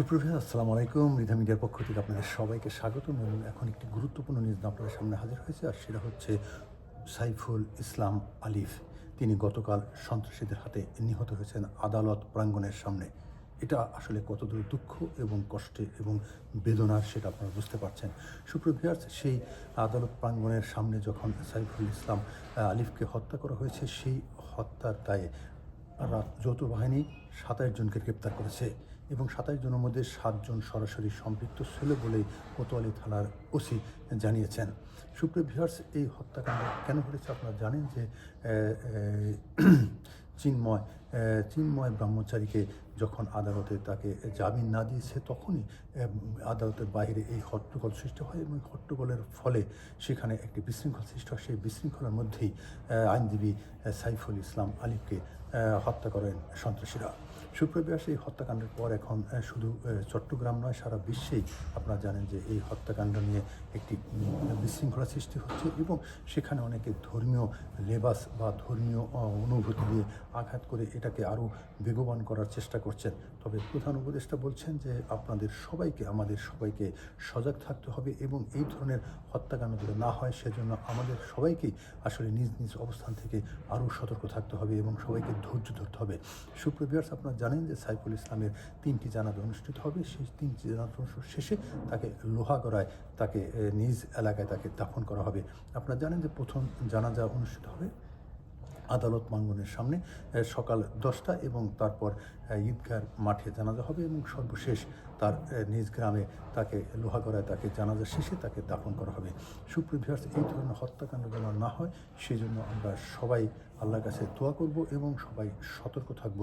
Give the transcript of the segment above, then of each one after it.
সুপ্রভাত, আসসালামু আলাইকুম। রিধা মিডিয়ার পক্ষ থেকে আপনাদের সবাইকে স্বাগতম এবং এখন একটি গুরুত্বপূর্ণ নিউজ আপনাদের সামনে হাজির হয়েছে, আর সেটা হচ্ছে সাইফুল ইসলাম আলিফ। তিনি গতকাল সন্ত্রাসীদের হাতে নিহত হয়েছেন আদালত প্রাঙ্গণের সামনে। এটা আসলে কতদূর দুঃখ এবং কষ্টে এবং বেদনার সেটা আপনারা বুঝতে পারছেন। সুপ্রভিয়ার্স সেই আদালত প্রাঙ্গণের সামনে যখন সাইফুল ইসলাম আলিফকে হত্যা করা হয়েছে, সেই হত্যার দায়ে যৌথ বাহিনী সাতাশ জনকে গ্রেপ্তার করেছে। এবং সাতাশ জনের মধ্যে সাতজন সরাসরি সম্পৃক্ত ছিল বলেই কোতোয়ালি থানার ওসি জানিয়েছেন। সুপ্রিয় ভিউয়ার্স, এই হত্যাকাণ্ড কেন ঘটেছে আপনারা জানেন যে চিন্ময় চিন্ময় ব্রহ্মচারীকে যখন আদালতে তাকে জামিন না দিয়েছে তখনই আদালতের বাইরে এই হট্টগোল সৃষ্টি হয় এবং হট্টগোলের ফলে সেখানে একটি বিশৃঙ্খল সৃষ্টি হয়। সেই বিশৃঙ্খলার মধ্যেই আইনজীবী সাইফুল ইসলাম আলিফকে হত্যা করেন সন্ত্রাসীরা। সুপ্রব্যাস এই হত্যাকাণ্ডের পর এখন শুধু চট্টগ্রাম নয়, সারা বিশ্বেই আপনারা জানেন যে এই হত্যাকাণ্ড নিয়ে একটি বিশৃঙ্খলা সৃষ্টি হচ্ছে এবং সেখানে অনেকে ধর্মীয় লেবাস বা ধর্মীয় অনুভূতি দিয়ে আঘাত করে এটাকে আরও বেগবান করার চেষ্টা করছেন। তবে প্রধান উপদেষ্টা বলছেন যে আপনাদের সবাইকে, আমাদের সবাইকে সজাগ থাকতে হবে এবং এই ধরনের হত্যাকাণ্ড যাতে না হয়, সেজন্য আমাদের সবাইকেই আসলে নিজ নিজ অবস্থান থেকে আরও সতর্ক থাকতে হবে এবং সবাইকে ধৈর্য ধরতে হবে। সুপ্রভিয়ার্স আপনারা জানেন যে সাইফুল ইসলামের তিনটি জানাজা অনুষ্ঠিত হবে। সেই তিনটি জানাজা শেষে তাকে লোহাগড়ায় তাকে নিজ এলাকায় তাকে দাফন করা হবে। আপনারা জানেন যে প্রথম জানাজা অনুষ্ঠিত হবে আদালত প্রাঙ্গনের সামনে সকাল দশটা এবং তারপর ঈদগার মাঠে জানাজা হবে এবং সর্বশেষ তার নিজ গ্রামে তাকে, লোহাগড়ায় তাকে জানাজা শেষে তাকে দাফন করা হবে। সুপ্রিভিয়ার্স এই ধরনের হত্যাকাণ্ড যেন না হয় সেই জন্য আমরা সবাই আল্লাহর কাছে দোয়া করব এবং সবাই সতর্ক থাকব।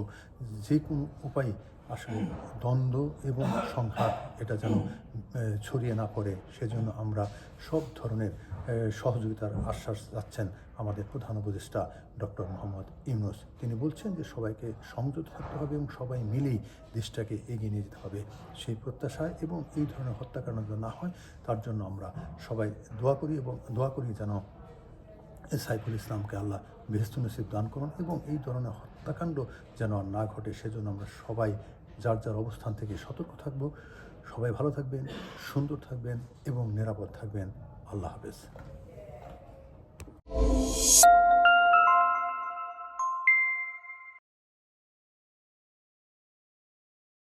যে কোনো উপায়ে আসলে দ্বন্দ্ব এবং সংঘাত, এটা যেন ছড়িয়ে না পড়ে, সেজন্য আমরা সব ধরনের সহযোগিতার আশ্বাস যাচ্ছেন আমাদের প্রধান উপদেষ্টা ডক্টর মোহাম্মদ ইউনুস। তিনি বলছেন যে সবাইকে সংযত থাকতে হবে এবং সবাই মিলেই দেশটাকে এগিয়ে নিয়ে যেতে হবে। সেই প্রত্যাশায় এবং এই ধরনের হত্যাকাণ্ড না হয়, তার জন্য আমরা সবাই দোয়া করি এবং দোয়া করি যেন সাইফুল ইসলামকে আল্লাহ বেহস্ত নসিব দান করুন এবং এই ধরনের হত্যাকাণ্ড যেন আর না ঘটে, সেজন্য আমরা সবাই যার যার অবস্থান থেকে সতর্ক থাকব। সবাই ভালো থাকবেন, সুন্দর থাকবেন এবং নিরাপদ থাকবেন। আল্লাহ হাফেজ।